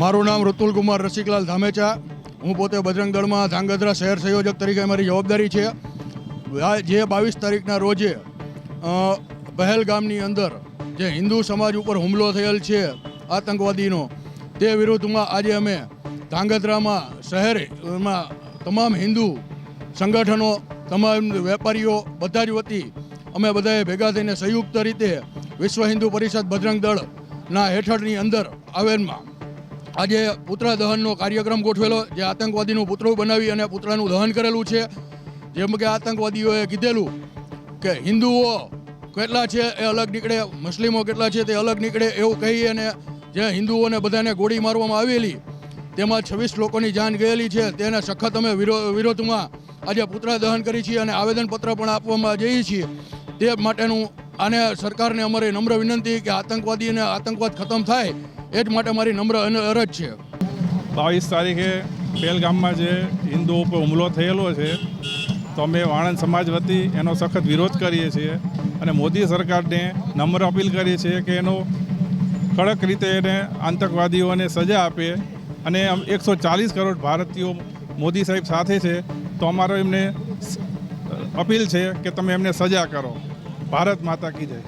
મારું નામ ઋતુલ કુમાર રસિકલાલ ધામેચા. હું પોતે બજરંગ દળમાં ધાંગધ્રા શહેર સંયોજક તરીકે મારી જવાબદારી છે. જે બાવીસ તારીખના રોજે પહેલગામની અંદર જે હિન્દુ સમાજ ઉપર હુમલો થયેલ છે, આતંકવાદીનો, તે વિરુદ્ધમાં આજે અમે ધાંગધ્રામાં શહેરમાં તમામ હિન્દુ સંગઠનો, તમામ વેપારીઓ બધા જ વતી અમે બધાએ ભેગા થઈને સંયુક્ત રીતે વિશ્વ હિન્દુ પરિષદ બજરંગ દળના હેઠળની અંદર આવેલમાં આજે પુતળા દહનનો કાર્યક્રમ ગોઠવેલો, જે આતંકવાદીનું પુતળું બનાવી અને પુતળાનું દહન કરેલું છે. જેમ કે આતંકવાદીઓએ કીધેલું કે હિન્દુઓ કેટલા છે એ અલગ નીકળે, મુસ્લિમો કેટલા છે તે અલગ નીકળે એવું કહી અને જે હિન્દુઓને બધાને ગોળી મારવામાં આવેલી, તેમાં છવ્વીસ લોકોની જાન ગયેલી છે. તેને સખત અમે વિરો- વિરોધમાં આજે પુતળા દહન કરી છીએ અને આવેદનપત્ર પણ આપવામાં જઈએ છીએ. તે માટેનું આને સરકારને અમારી નમ્ર વિનંતી કે આતંકવાદીને આતંકવાદ ખતમ થાય એ જ માટે મારી નમ્ર અરજ છે. બાવીસ તારીખે પહેલગામમાં જે હિન્દુઓ ઉપર હુમલો થયેલો છે, તો અમે વાણંદ સમાજ વતી એનો સખત વિરોધ કરીએ છીએ અને મોદી સરકારને નમ્ર અપીલ કરીએ છીએ કે એનો કડક રીતે એને આતંકવાદીઓને સજા આપે અને એકસો ચાલીસ કરોડ ભારતીયો મોદી સાહેબ સાથે છે, તો અમારો એમને અપીલ છે કે તમે એમને સજા કરો. ભારત માતા કી જય.